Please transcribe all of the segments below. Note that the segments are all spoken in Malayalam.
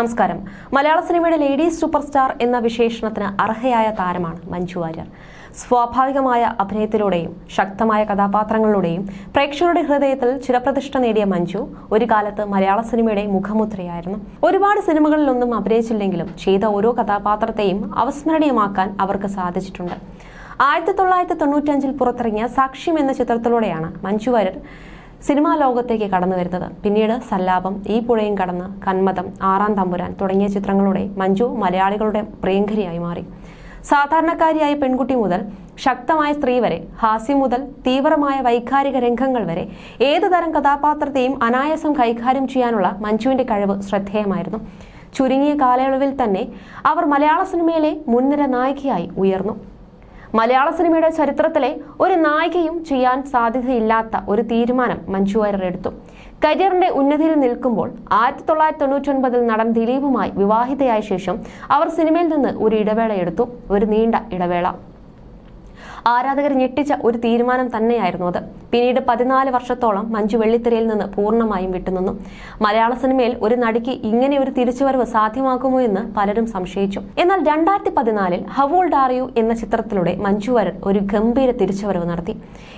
നമസ്കാരം. മലയാള സിനിമയുടെ ലേഡീസ് സൂപ്പർ സ്റ്റാർ എന്ന വിശേഷണത്തിന് അർഹയായ താരമാണ് മഞ്ജു വാര്യർ. സ്വാഭാവികമായ അഭിനയത്തിലൂടെയും ശക്തമായ കഥാപാത്രങ്ങളിലൂടെയും പ്രേക്ഷകരുടെ ഹൃദയത്തിൽ ചിരപ്രതിഷ്ഠ നേടിയ മഞ്ജു ഒരു കാലത്ത് മലയാള സിനിമയുടെ മുഖമുദ്രയായിരുന്നു. ഒരുപാട് സിനിമകളിലൊന്നും അഭിനയിച്ചില്ലെങ്കിലും ചെയ്ത ഓരോ കഥാപാത്രത്തെയും അവസ്മരണീയമാക്കാൻ അവർക്ക് സാധിച്ചിട്ടുണ്ട്. ആയിരത്തി തൊള്ളായിരത്തി തൊണ്ണൂറ്റഞ്ചിൽ പുറത്തിറങ്ങിയ സാക്ഷ്യം എന്ന ചിത്രത്തിലൂടെയാണ് മഞ്ജു വാര്യർ സിനിമാ ലോകത്തേക്ക് കടന്നു വരുന്നത്. പിന്നീട് സല്ലാപം ഈ പുഴയും കടന്ന് കന്മതം ആറാം തമ്പുരാൻ തുടങ്ങിയ ചിത്രങ്ങളുടെ മഞ്ജു മലയാളികളുടെ പ്രിയങ്കരിയായി മാറി. സാധാരണക്കാരിയായ പെൺകുട്ടി മുതൽ ശക്തമായ സ്ത്രീ വരെ ഹാസ്യം മുതൽ തീവ്രമായ വൈകാരിക രംഗങ്ങൾ വരെ ഏതു തരം കഥാപാത്രത്തെയും അനായാസം കൈകാര്യം ചെയ്യാനുള്ള മഞ്ജുവിന്റെ കഴിവ് ശ്രദ്ധേയമായിരുന്നു. ചുരുങ്ങിയ കാലയളവിൽ തന്നെ അവർ മലയാള സിനിമയിലെ മുൻനിര നായികയായി ഉയർന്നു. മലയാള സിനിമയുടെ ചരിത്രത്തിലെ ഒരു നായികയും ചെയ്യാൻ സാധ്യതയില്ലാത്ത ഒരു തീരുമാനം മഞ്ജു വാര്യർ എടുത്തു. കരിയറിന്റെ ഉന്നതിയിൽ നിൽക്കുമ്പോൾ ആയിരത്തി തൊള്ളായിരത്തി തൊണ്ണൂറ്റി നടൻ ദിലീപുമായി വിവാഹിതയായ ശേഷം അവർ സിനിമയിൽ നിന്ന് ഒരു ഇടവേള എടുത്തു. ഒരു നീണ്ട ഇടവേള. ആരാധകർ ഞെട്ടിച്ച ഒരു തീരുമാനം തന്നെയായിരുന്നു അത്. പിന്നീട് പതിനാല് വർഷത്തോളം മഞ്ജു വെള്ളിത്തിരയിൽ നിന്ന് പൂർണമായും വിട്ടുനിന്നു. മലയാള സിനിമയിൽ ഒരു നടിക്ക് ഇങ്ങനെ ഒരു തിരിച്ചുവരവ് സാധ്യമാക്കുമോ എന്ന് പലരും സംശയിച്ചു. എന്നാൽ രണ്ടായിരത്തി പതിനാലിൽ ഹവോൾ ഡാറിയു എന്ന ചിത്രത്തിലൂടെ മഞ്ജു വരൻ ഒരു ഗംഭീര തിരിച്ചുവരവ് നടത്തി.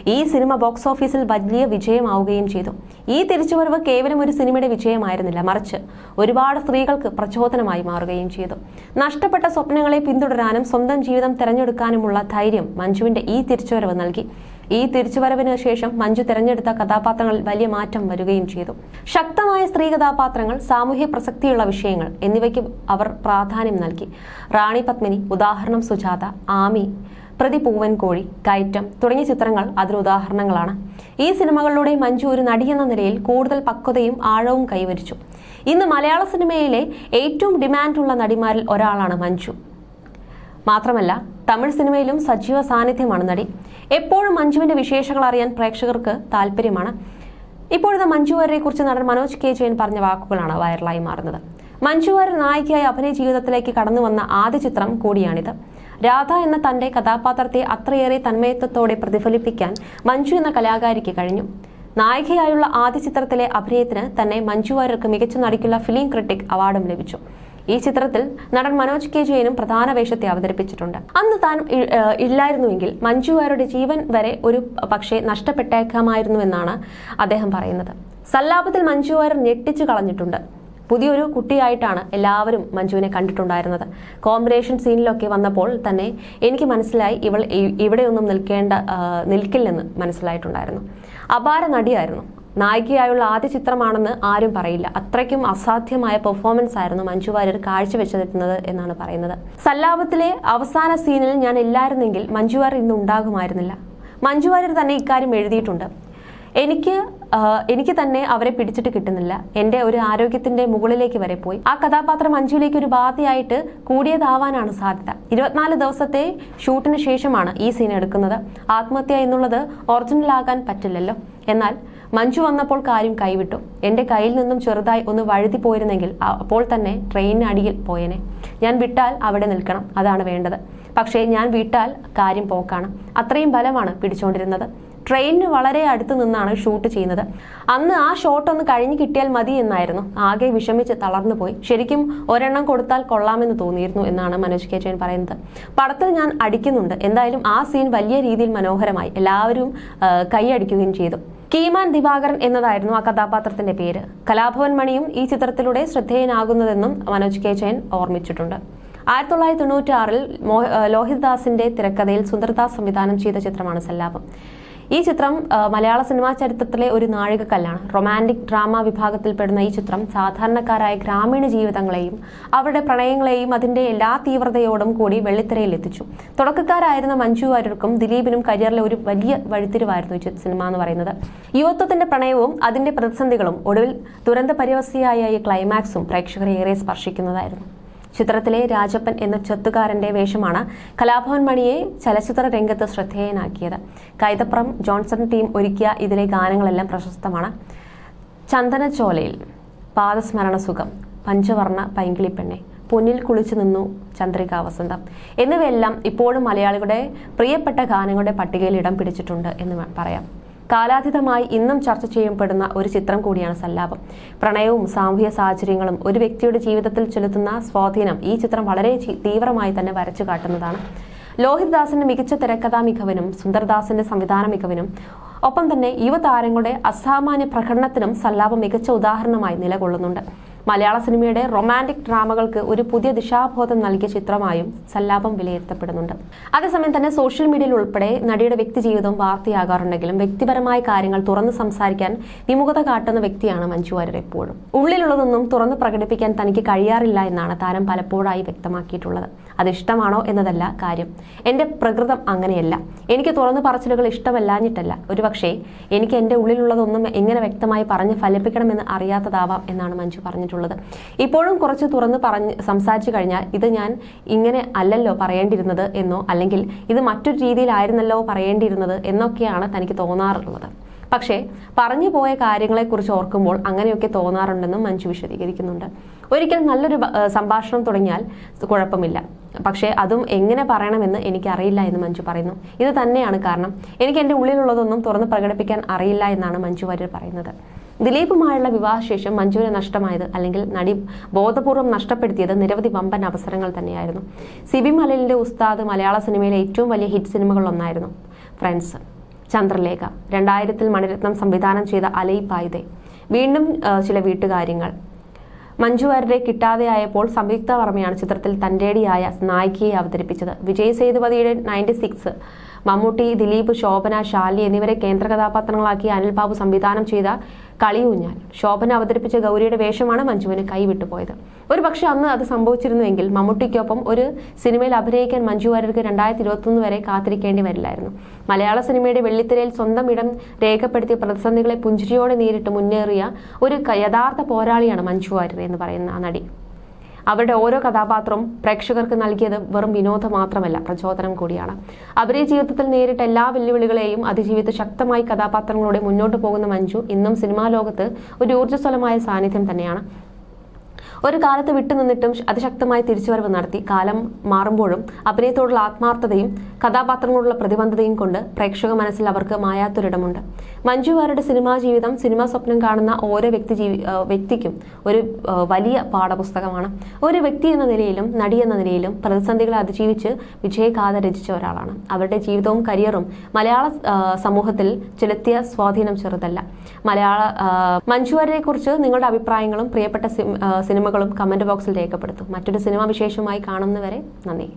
ഈ സിനിമ ബോക്സ് ഓഫീസിൽ വലിയ വിജയമാവുകയും ചെയ്തു. ഈ തിരിച്ചുവരവ് കേവലം ഒരു സിനിമയുടെ വിജയമായിരുന്നില്ല മറിച്ച് ഒരുപാട് സ്ത്രീകൾക്ക് പ്രചോദനമായി മാറുകയും ചെയ്തു. നഷ്ടപ്പെട്ട സ്വപ്നങ്ങളെ പിന്തുടരാനും സ്വന്തം ജീവിതം തെരഞ്ഞെടുക്കാനുമുള്ള ധൈര്യം മഞ്ജുവിന്റെ ഈ തിരിച്ചുവരവ് നൽകി. ഈ തിരിച്ചുവരവിന് ശേഷം മഞ്ജു തിരഞ്ഞെടുത്ത കഥാപാത്രങ്ങളിൽ വലിയ മാറ്റം വരികയും ചെയ്തു. ശക്തമായ സ്ത്രീ കഥാപാത്രങ്ങൾ സാമൂഹ്യ പ്രസക്തിയുള്ള വിഷയങ്ങൾ എന്നിവയ്ക്ക് അവർ പ്രാധാന്യം നൽകി. റാണി പത്മിനി ഉദാഹരണം സുജാത ആമി പ്രതി പൂവൻകോഴി കയറ്റം തുടങ്ങിയ ചിത്രങ്ങൾ അതിന് ഉദാഹരണങ്ങളാണ്. ഈ സിനിമകളിലൂടെ മഞ്ജു ഒരു നടിയെന്ന നിലയിൽ കൂടുതൽ പക്വതയും ആഴവും കൈവരിച്ചു. ഇന്ന് മലയാള സിനിമയിലെ ഏറ്റവും ഡിമാൻഡുള്ള നടിമാരിൽ ഒരാളാണ് മഞ്ജു. മാത്രമല്ല തമിഴ് സിനിമയിലും സജീവ സാന്നിധ്യമാണ് നടി. എപ്പോഴും മഞ്ജുവിന്റെ വിശേഷങ്ങൾ അറിയാൻ പ്രേക്ഷകർക്ക് താല്പര്യമാണ്. ഇപ്പോഴത്തെ മഞ്ജു വാര്യരെ കുറിച്ച് നടൻ മനോജ് കെ ജയൻ പറഞ്ഞ വാക്കുകളാണ് വൈറലായി മാറുന്നത്. മഞ്ജു വാര്യർ നായികയായി അഭിനയ ജീവിതത്തിലേക്ക് കടന്നു വന്ന ആദ്യ ചിത്രം കൂടിയാണിത്. രാധ എന്ന തന്റെ കഥാപാത്രത്തെ അത്രയേറെ തന്മയത്വത്തോടെ പ്രതിഫലിപ്പിക്കാൻ മഞ്ജു എന്ന കലാകാരിക്ക് കഴിഞ്ഞു. നായികയായുള്ള ആദ്യ ചിത്രത്തിലെ അഭിനയത്തിന് തന്നെ മഞ്ജു വാര്യർക്ക് മികച്ച നടിക്കുള്ള ഫിലിം ക്രിട്ടിക് അവാർഡും ലഭിച്ചു. ഈ ചിത്രത്തിൽ നടൻ മനോജ് കെ ജയനും പ്രധാന വേഷത്തെ അവതരിപ്പിച്ചിട്ടുണ്ട്. അന്ന് താൻ ഇല്ലായിരുന്നുവെങ്കിൽ മഞ്ജു ജീവൻ വരെ ഒരു പക്ഷേ നഷ്ടപ്പെട്ടേക്കാമായിരുന്നുവെന്നാണ് അദ്ദേഹം പറയുന്നത്. സല്ലാപത്തിൽ മഞ്ജു വാര്യർ ഞെട്ടിച്ചു കളഞ്ഞിട്ടുണ്ട്. പുതിയൊരു കുട്ടിയായിട്ടാണ് എല്ലാവരും മഞ്ജുവിനെ കണ്ടിട്ടുണ്ടായിരുന്നത്. കോമ്പിനേഷൻ സീനിലൊക്കെ വന്നപ്പോൾ തന്നെ എനിക്ക് മനസ്സിലായി ഇവൾ ഇവിടെയൊന്നും നിൽക്കേണ്ട നിൽക്കില്ലെന്ന് മനസ്സിലായിട്ടുണ്ടായിരുന്നു. അപാര നടിയായിരുന്നു. നായികയായുള്ള ആദ്യ ചിത്രമാണെന്ന് ആരും പറയില്ല. അത്രയ്ക്കും അസാധ്യമായ പെർഫോമൻസ് ആയിരുന്നു മഞ്ജു വാര്യർ കാഴ്ചവെച്ചിരുന്നത് എന്നാണ് പറയുന്നത്. സല്ലാപത്തിലെ അവസാന സീനിൽ ഞാൻ ഇല്ലായിരുന്നെങ്കിൽ മഞ്ജു വാര്യർ ഇന്ന് ഉണ്ടാകുമായിരുന്നില്ല. മഞ്ജു വാര്യർ തന്നെ ഇക്കാര്യം എഴുതിയിട്ടുണ്ട്. എനിക്ക് എനിക്ക് തന്നെ അവരെ പിടിച്ചിട്ട് കിട്ടുന്നില്ല. എന്റെ ഒരു ആരോഗ്യത്തിന്റെ മുകളിലേക്ക് വരെ പോയി. ആ കഥാപാത്രം മഞ്ജുവിലേക്ക് ഒരു ബാധയായിട്ട് കൂടിയതാവാനാണ് സാധ്യത. ഇരുപത്തിനാല് ദിവസത്തെ ഷൂട്ടിന് ശേഷമാണ് ഈ സീൻ എടുക്കുന്നത്. ആത്മഹത്യ എന്നുള്ളത് ഒറിജിനൽ ആകാൻ പറ്റില്ലല്ലോ. എന്നാൽ മഞ്ജു വന്നപ്പോൾ കാര്യം കൈവിട്ടു. എന്റെ കയ്യിൽ നിന്നും ചെറുതായി ഒന്ന് വഴുതി പോയിരുന്നെങ്കിൽ അപ്പോൾ തന്നെ ട്രെയിനിന് അടിയിൽ പോയേനെ. ഞാൻ വിട്ടാൽ അവിടെ നിൽക്കണം അതാണ് വേണ്ടത്. പക്ഷേ ഞാൻ വിട്ടാൽ കാര്യം പോക്കാണ്. അത്രയും ബലമാണ് പിടിച്ചുകൊണ്ടിരുന്നത് ട്രെയിനിന് വളരെ അടുത്ത് നിന്നാണ് ഷൂട്ട് ചെയ്യുന്നത്. അന്ന് ആ ഷോട്ട് ഒന്ന് കഴിഞ്ഞ് കിട്ടിയാൽ മതി എന്നായിരുന്നു. ആകെ വിഷമിച്ച് തളർന്നു പോയി. ശരിക്കും ഒരെണ്ണം കൊടുത്താൽ കൊള്ളാമെന്ന് തോന്നിയിരുന്നു എന്നാണ് മനോജ് കെ ജയൻ പറയുന്നത്. പടത്തിൽ ഞാൻ അടിക്കുന്നുണ്ട്. എന്തായാലും ആ സീൻ വലിയ രീതിയിൽ മനോഹരമായി. എല്ലാവരും കൈയടിക്കുകയും ചെയ്തു. കീമാൻ ദിവാകരൻ എന്നതായിരുന്നു ആ കഥാപാത്രത്തിന്റെ പേര്. കലാഭവൻ മണിയും ഈ ചിത്രത്തിലൂടെ ശ്രദ്ധേയനാകുന്നതെന്നും മനോജ് കെ ജയൻ ഓർമ്മിച്ചിട്ടുണ്ട്. ആയിരത്തി തൊള്ളായിരത്തി തൊണ്ണൂറ്റി ആറിൽ ലോഹിത് ദാസിന്റെ തിരക്കഥയിൽ സുന്ദർദാസ് സംവിധാനം ചെയ്ത ചിത്രമാണ് സല്ലാപം. ഈ ചിത്രം മലയാള സിനിമാ ചരിത്രത്തിലെ ഒരു നാഴികക്കല്ലാണ്. റൊമാന്റിക് ഡ്രാമ വിഭാഗത്തിൽപ്പെടുന്ന ഈ ചിത്രം സാധാരണക്കാരായ ഗ്രാമീണ ജീവിതങ്ങളെയും അവരുടെ പ്രണയങ്ങളെയും അതിന്റെ എല്ലാ തീവ്രതയോടും കൂടി വെള്ളിത്തിരയിൽ എത്തിച്ചു തുടക്കക്കാരായിരുന്ന മഞ്ജു വാര്യർക്കും ദിലീപിനും കരിയറിലെ ഒരു വലിയ വഴിത്തിരിവായിരുന്നു ഈ സിനിമ എന്ന് പറയുന്നത്. യുവത്വത്തിന്റെ പ്രണയവും അതിന്റെ പ്രതിസന്ധികളും ഒടുവിൽ ദുരന്ത പരിവസ്ഥയായ ഈ ക്ലൈമാക്സും പ്രേക്ഷകരെ ഏറെ സ്പർശിക്കുന്നതായിരുന്നു. ചിത്രത്തിലെ രാജപ്പൻ എന്ന ചെത്തുകാരന്റെ വേഷമാണ് കലാഭവൻ മണിയെ ചലച്ചിത്ര രംഗത്ത് ശ്രദ്ധേയനാക്കിയത്. കൈതപ്രം ജോൺസൺ ടീം ഒരുക്കിയ ഇതിലെ ഗാനങ്ങളെല്ലാം പ്രശസ്തമാണ്. ചന്ദനച്ചോലയിൽ പാദസ്മരണ സുഖം പഞ്ചവർണ പൈങ്കിളിപ്പെണ്ണെ പൊന്നിൽ കുളിച്ചു നിന്നു ചന്ദ്രികാ വസന്തം എന്നിവയെല്ലാം ഇപ്പോഴും മലയാളികളുടെ പ്രിയപ്പെട്ട ഗാനങ്ങളുടെ പട്ടികയിൽ ഇടം പിടിച്ചിട്ടുണ്ട് എന്ന് പറയാം. കാലാതീതമായി ഇന്നും ചർച്ച ചെയ്യപ്പെടുന്ന ഒരു ചിത്രം കൂടിയാണ് സല്ലാപം. പ്രണയവും സാമൂഹ്യ സാഹചര്യങ്ങളും ഒരു വ്യക്തിയുടെ ജീവിതത്തിൽ ചെലുത്തുന്ന സ്വാധീനം ഈ ചിത്രം വളരെ തീവ്രമായി തന്നെ വരച്ചു കാട്ടുന്നതാണ്. ലോഹിത് ദാസിന്റെ മികച്ച തിരക്കഥാ മികവിനും സുന്ദർദാസിന്റെ സംവിധാന മികവിനും ഒപ്പം തന്നെ യുവതാരങ്ങളുടെ അസാമാന്യ പ്രകടനത്തിനും സല്ലാപം മികച്ച ഉദാഹരണമായി നിലകൊള്ളുന്നുണ്ട്. മലയാള സിനിമയുടെ റൊമാന്റിക് ഡ്രാമകൾക്ക് ഒരു പുതിയ ദിശാബോധം നൽകിയ ചിത്രമായും സല്ലാപം വിലയിരുത്തപ്പെടുന്നുണ്ട്. അതേസമയം തന്നെ സോഷ്യൽ മീഡിയയിൽ ഉൾപ്പെടെ നടിയുടെ വ്യക്തി ജീവിതം വാർത്തയാകാറുണ്ടെങ്കിലും വ്യക്തിപരമായ കാര്യങ്ങൾ തുറന്ന് സംസാരിക്കാൻ വിമുഖത കാട്ടുന്ന വ്യക്തിയാണ് മഞ്ജു വാര്യർ എപ്പോഴും. ഉള്ളിലുള്ളതൊന്നും തുറന്ന് പ്രകടിപ്പിക്കാൻ തനിക്ക് കഴിയാറില്ല എന്നാണ് താരം പലപ്പോഴായി വ്യക്തമാക്കിയിട്ടുള്ളത്. അത് ഇഷ്ടമാണോ എന്നതല്ല കാര്യം. എന്റെ പ്രകൃതം അങ്ങനെയല്ല. എനിക്ക് തുറന്നു പറച്ചിലുകൾ ഇഷ്ടമല്ലാഞ്ഞിട്ടല്ല. ഒരുപക്ഷേ എനിക്ക് എന്റെ ഉള്ളിലുള്ളതൊന്നും എങ്ങനെ വ്യക്തമായി പറഞ്ഞ് ഫലിപ്പിക്കണമെന്ന് അറിയാത്തതാവാം എന്നാണ് മഞ്ജു പറഞ്ഞിട്ടുള്ളത്. ഇപ്പോഴും കുറച്ച് തുറന്ന് പറഞ്ഞ് സംസാരിച്ചു കഴിഞ്ഞാൽ ഇത് ഞാൻ ഇങ്ങനെ അല്ലല്ലോ പറയേണ്ടിയിരുന്നത് എന്നോ അല്ലെങ്കിൽ ഇത് മറ്റൊരു രീതിയിലായിരുന്നല്ലോ പറയേണ്ടിയിരുന്നത് എന്നൊക്കെയാണ് തനിക്ക് തോന്നാറുള്ളത്. പക്ഷേ പറഞ്ഞു പോയ കാര്യങ്ങളെക്കുറിച്ച് ഓർക്കുമ്പോൾ അങ്ങനെയൊക്കെ തോന്നാറുണ്ടെന്നും മഞ്ജു വിശദീകരിക്കുന്നുണ്ട്. ഒരിക്കൽ നല്ലൊരു സംഭാഷണം തുടങ്ങിയാൽ കുഴപ്പമില്ല. പക്ഷേ അതും എങ്ങനെ പറയണമെന്ന് എനിക്കറിയില്ല എന്ന് മഞ്ജു പറയുന്നു. ഇത് തന്നെയാണ് കാരണം. എനിക്ക് എന്റെ ഉള്ളിലുള്ളതൊന്നും തുറന്ന് പ്രകടിപ്പിക്കാൻ അറിയില്ല എന്നാണ് മഞ്ജു വാര്യർ പറയുന്നത്. ദിലീപുമായുള്ള വിവാഹശേഷം മഞ്ജുവിനെ നഷ്ടമായത് അല്ലെങ്കിൽ നടി ബോധപൂർവം നഷ്ടപ്പെടുത്തിയത് നിരവധി വമ്പൻ അവസരങ്ങൾ തന്നെയായിരുന്നു. സിബി മലലിന്റെ ഉസ്താദ് മലയാള സിനിമയിലെ ഏറ്റവും വലിയ ഹിറ്റ് സിനിമകളൊന്നായിരുന്നു ഫ്രണ്ട്സ് ചന്ദ്രലേഖ. രണ്ടായിരത്തിൽ മണിരത്നം സംവിധാനം ചെയ്ത അലൈപായുധെ വീണ്ടും ചില വീട്ടുകാര്യങ്ങൾ. മഞ്ജു വാര്യരെ കിട്ടാതെയായപ്പോൾ സംയുക്ത വർമ്മയാണ് ചിത്രത്തിൽ തന്റേടിയായ നായികയെ അവതരിപ്പിച്ചത്. വിജയ് സേതുപതിയുടെ നയന്റി സിക്സ് മമ്മൂട്ടി ദിലീപ് ശോഭന ഷാലി എന്നിവരെ കേന്ദ്ര കഥാപാത്രങ്ങളാക്കി അനിൽ ബാബു സംവിധാനം ചെയ്ത കളിയൂഞ്ഞാൽ. ശോഭന അവതരിപ്പിച്ച ഗൗരിയുടെ വേഷമാണ് മഞ്ജുവിന് കൈവിട്ടുപോയത് ഒരു പക്ഷെ അന്ന് അത് സംഭവിച്ചിരുന്നുവെങ്കിൽ മമ്മൂട്ടിക്കൊപ്പം ഒരു സിനിമയിൽ അഭിനയിക്കാൻ മഞ്ജു വാര്യർക്ക് രണ്ടായിരത്തി ഇരുപത്തൊന്ന് വരെ കാത്തിരിക്കേണ്ടി വരില്ലായിരുന്നു. മലയാള സിനിമയുടെ വെള്ളിത്തിരയിൽ സ്വന്തം ഇടം രേഖപ്പെടുത്തിയ പ്രതിസന്ധികളെ പുഞ്ചിരിയോടെ നേരിട്ട് മുന്നേറിയ ഒരു യഥാർത്ഥ പോരാളിയാണ് മഞ്ജു വാര്യർ എന്ന് പറയുന്ന നടി. അവരുടെ ഓരോ കഥാപാത്രവും പ്രേക്ഷകർക്ക് നൽകിയത് വെറും വിനോദം മാത്രമല്ല പ്രചോദനം കൂടിയാണ്. അവരെ ജീവിതത്തിൽ നേരിട്ട എല്ലാ വെല്ലുവിളികളെയും അതിജീവിത ശക്തമായി കഥാപാത്രങ്ങളോടെ മുന്നോട്ട് പോകുന്ന മഞ്ജു ഇന്നും സിനിമാ ലോകത്ത് ഒരു ഊർജസ്വലമായ സാന്നിധ്യം തന്നെയാണ്. ഒരു കാലത്ത് വിട്ടുനിന്നിട്ടും അതിശക്തമായി തിരിച്ചുവരവ് നടത്തി. കാലം മാറുമ്പോഴും അഭിനയത്തോടുള്ള ആത്മാർത്ഥതയും കഥാപാത്രങ്ങളോടുള്ള പ്രതിബദ്ധതയും കൊണ്ട് പ്രേക്ഷക മനസ്സിൽ അവർക്ക് മായാത്തൊരിടമുണ്ട്. മഞ്ജു വാര്യരുടെ സിനിമാ ജീവിതം സിനിമാ സ്വപ്നം കാണുന്ന ഓരോ വ്യക്തി വ്യക്തിക്കും ഒരു വലിയ പാഠപുസ്തകമാണ്. ഒരു വ്യക്തി എന്ന നിലയിലും നടി എന്ന നിലയിലും പ്രതിസന്ധികളെ അതിജീവിച്ച് വിജയഗാഥ രചിച്ച ഒരാളാണ്. അവരുടെ ജീവിതവും കരിയറും മലയാള സമൂഹത്തിൽ ചെലുത്തിയ സ്വാധീനം ചെറുതല്ല. മലയാള മഞ്ജു കുറിച്ച് നിങ്ങളുടെ അഭിപ്രായങ്ങളും പ്രിയപ്പെട്ട സിം- ആ, സിനിമകളും കമന്റ് ബോക്സിൽ രേഖപ്പെടുത്തും. മറ്റൊരു സിനിമാ വിശേഷമായി കാണുന്നവരെ നന്ദി.